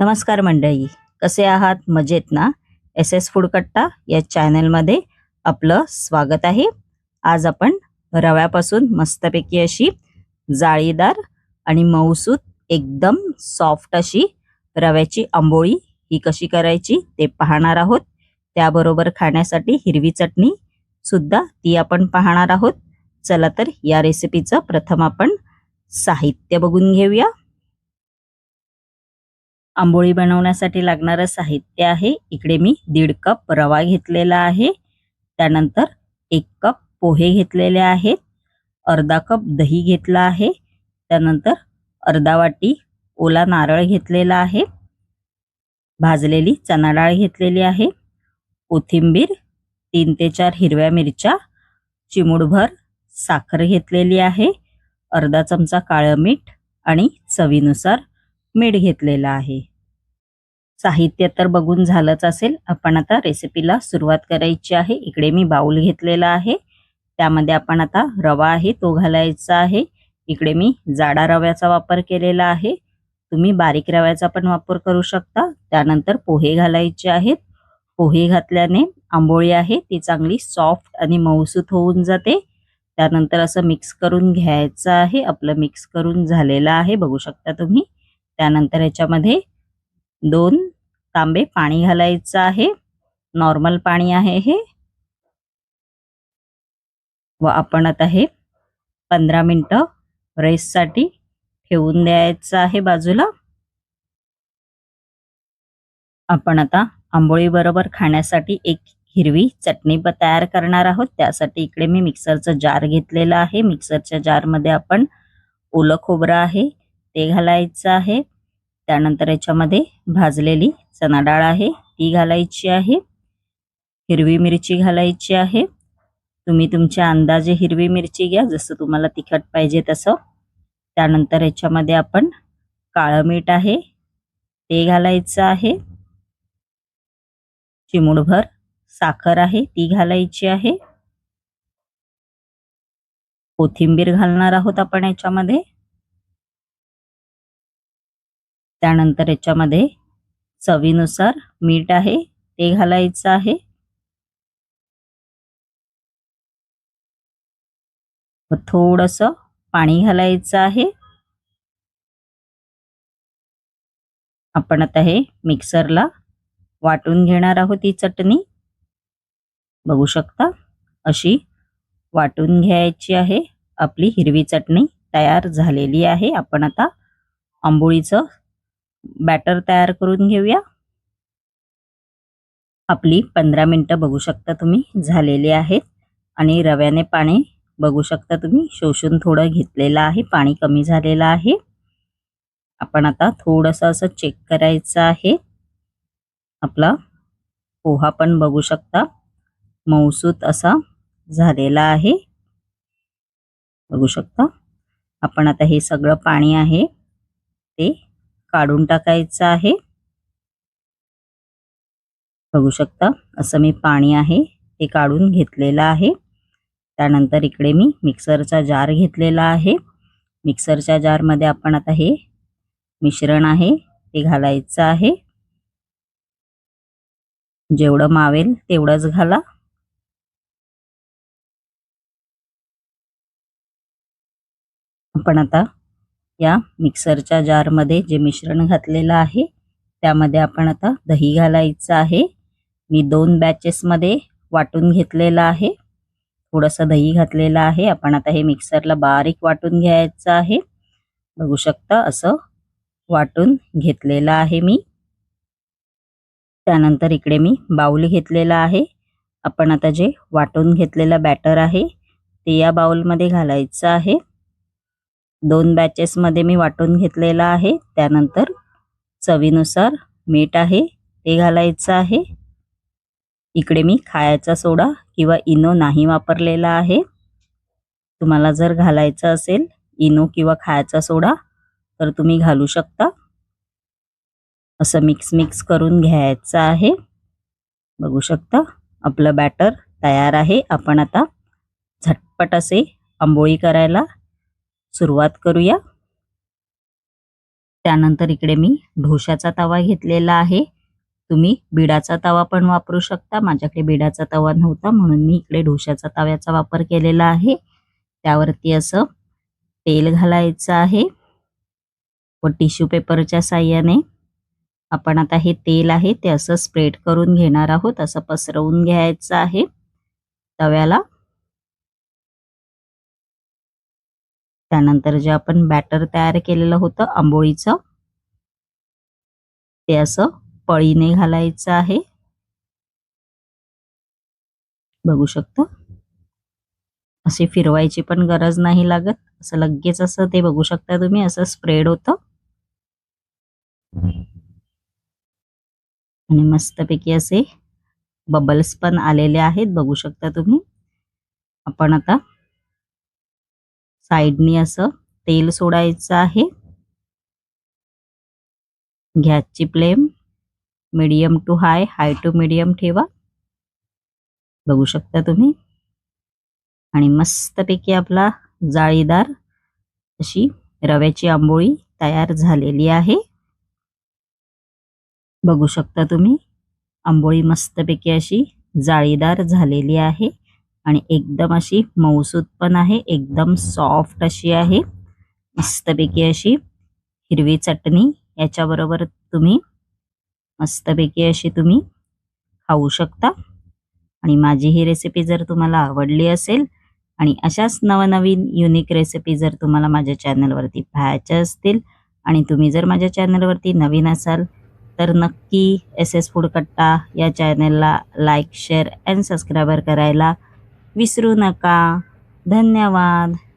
नमस्कार मंडळी कसे आहात? मजेत ना? एस एस फूडकट्टा या चॅनलमध्ये आपलं स्वागत आहे. आज आपण रव्यापासून मस्तपैकी अशी जाळीदार आणि मऊसूत एकदम सॉफ्ट अशी रव्याची आंबोळी ही कशी करायची ते पाहणार आहोत. त्याबरोबर खाण्यासाठी हिरवी चटणी सुद्धा ती आपण पाहणार आहोत. चला तर या रेसिपीचं प्रथम आपण साहित्य बघून घेऊया. आंबोळी बनवण्यासाठी लागणारं साहित्य आहे. इकडे मी दीड कप रवा घेतलेला आहे. त्यानंतर एक कप पोहे घेतलेले आहेत. अर्धा कप दही घेतला आहे. त्यानंतर अर्धा वाटी ओला नारळ घेतलेला आहे. भाजलेली चणा डाळ घेतलेली आहे. कोथिंबीर तीन ते चार हिरव्या मिरच्या चिमूडभर साखर घेतलेली आहे. अर्धा चमचा काळं मीठ आणि चवीनुसार मीठ घेतलेलं आहे. साहित्य तर बघून झालंच असेल. आपण आता रेसिपीला सुरुवात करायची आहे. इकडे मी बाउल घेतलेला आहे. त्यामध्ये आपण आता रवा आहे तो घालायचा आहे. इकडे मी जाडा रव्याचा वापर केलेला आहे. तुम्ही बारीक रव्याचा पण वापर करू शकता. त्यानंतर पोहे घालायचे आहेत. पोहे घातल्याने आंबोळी आहे ती चांगली सॉफ्ट आणि मऊसूत होऊन जाते. त्यानंतर असं मिक्स करून घ्यायचं आहे. आपलं मिक्स करून झालेलं आहे बघू शकता तुम्ही. त्यानंतर याच्यामध्ये दोन तांबे पाणी घालायचं आहे. नॉर्मल पाणी आहे हे. व आपण आता हे पंधरा मिनिटं रेससाठी ठेवून द्यायचं आहे बाजूला. आपण आता आंबोळी बरोबर खाण्यासाठी एक हिरवी चटणी तयार करणार आहोत. त्यासाठी इकडे मी मिक्सरचं जार घेतलेलं आहे. मिक्सरच्या जारमध्ये आपण ओलं खोबरं आहे ते घालायचं आहे. त्यानंतर याच्यामध्ये भाजलेली चना डाळ आहे ती घालायची आहे. हिरवी मिरची घालायची आहे. तुम्ही तुमच्या अंदाजे हिरवी मिरची घ्या जसं तुम्हाला तिखट पाहिजे तसं. त्यानंतर याच्यामध्ये आपण काळं मीठ आहे ते घालायचं आहे. चिमूडभर साखर आहे ती घालायची आहे. कोथिंबीर घालणार आहोत आपण याच्यामध्ये. त्यानंतर याच्यामध्ये चवीनुसार मीठ आहे ते घालायचं आहे. थोडस पाणी घालायचं आहे. आपण आता हे मिक्सरला वाटून घेणार आहोत ही चटणी. बघू शकता अशी वाटून घ्यायची आहे. आपली हिरवी चटणी तयार झालेली आहे. आपण आता आंबोळीचं बॅटर तयार करून घेऊया. आपली पंधरा मिनटं बघू शकता तुम्ही झालेली आहेत. आणि रव्याने पाणी बघू शकता तुम्ही शोषून थोडं घेतलेलं आहे पाणी कमी झालेलं आहे. आपण आता थोडंसं असं चेक करायचं आहे. आपला पोहा पण बघू शकता. मऊसूत असा झालेला आहे. बघू शकता. आपण आता हे सगळं पाणी आहे ते काढून टाकायचं आहे. बघू शकता असं मी पाणी आहे ते काढून घेतलेलं आहे. त्यानंतर इकडे मी मिक्सरचा जार घेतलेला आहे. मिक्सरच्या जारमध्ये आपण आता हे मिश्रण आहे ते घालायचं आहे. जेवढं मावेल तेवढंच घाला. आपण आता या मिक्सरच्या जारमध्ये जे मिश्रण घातलेलं आहे त्यामध्ये आपण आता दही घालायचं आहे. मी दोन बॅचेसमध्ये वाटून घेतलेलं आहे. थोडंसं दही घातलेलं आहे. आपण आता हे मिक्सरला बारीक वाटून घ्यायचं आहे. बघू शकता असं वाटून घेतलेलं आहे मी. त्यानंतर इकडे मी बाऊल घेतलेला आहे. आपण आता जे वाटून घेतलेलं बॅटर आहे ते या बाऊलमध्ये घालायचं आहे. दोन बॅचेसमध्ये मी वाटून घेतलेला आहे. त्यानंतर चवीनुसार मीठ आहे ते घालायचं आहे. इकडे मी खायचा सोडा किंवा इनो नाही वापरलेला आहे. तुम्हाला जर घालायचं असेल इनो किंवा खायचा सोडा तर तुम्ही घालू शकता. असं मिक्स मिक्स करून घ्यायचं आहे. बघू शकता आपलं बॅटर तयार आहे. आपण आता झटपट असे आंबोळी करायला सुरुवात करूया. त्यानंतर इकडे मी ढोशाचा तवा घेतलेला आहे. तुम्ही बिडाचा तवा पण वापरू शकता. माझ्याकडे बिडाचा तवा नव्हता म्हणून मी इकडे ढोशाचा तव्याचा वापर केलेला आहे. त्यावरती असं तेल घालायचं आहे. व टिश्यू पेपरच्या साह्याने आपण आता हे तेल आहे ते असं स्प्रेड करून घेणार आहोत. असं पसरवून घ्यायचं आहे. तव्याला त्यानंतर जे आपण बॅटर तयार केलेलं होतं आंबोळीचं ते असं पळीने घालायचं आहे. बघू शकता? असे फिरवायची पण गरज नाही लागत. असं लगेच असं ते बघू शकता तुम्ही असं स्प्रेड होतं. आणि मस्तपैकी असे बबल्स पण आलेले आहेत बघू शकता तुम्ही. आपण आता साईडनी असं तेल सोडायचं आहे. गॅसची flame medium to high high to medium ठेवा. बघू शकता तुम्ही. आणि मस्तपैकी आपला जाळीदार अशी रव्याची आंबोळी तयार झालेली आहे. बघू शकता तुम्ही आंबोळी मस्तपैकी अशी जाळीदार झालेली आहे. आणि एकदम अशी मऊसूत पण आहे एकदम सॉफ्ट अशी आहे. मस्तपैकी अशी हिरवी चटणी याच्याबरोबर तुम्ही मस्तपैकी अशी तुम्ही खाऊ शकता. आणि माझी ही रेसिपी जर तुम्हाला आवडली असेल आणि अशाच नवनवीन युनिक रेसिपी जर तुम्हाला माझ्या चॅनलवरती पाहायच्या असतील आणि तुम्ही जर माझ्या चॅनलवरती नवीन असाल तर नक्की एस एस फूड कट्टा या चॅनलला लाईक शेअर अँड सबस्क्रायबर करायला विसरू नका. धन्यवाद.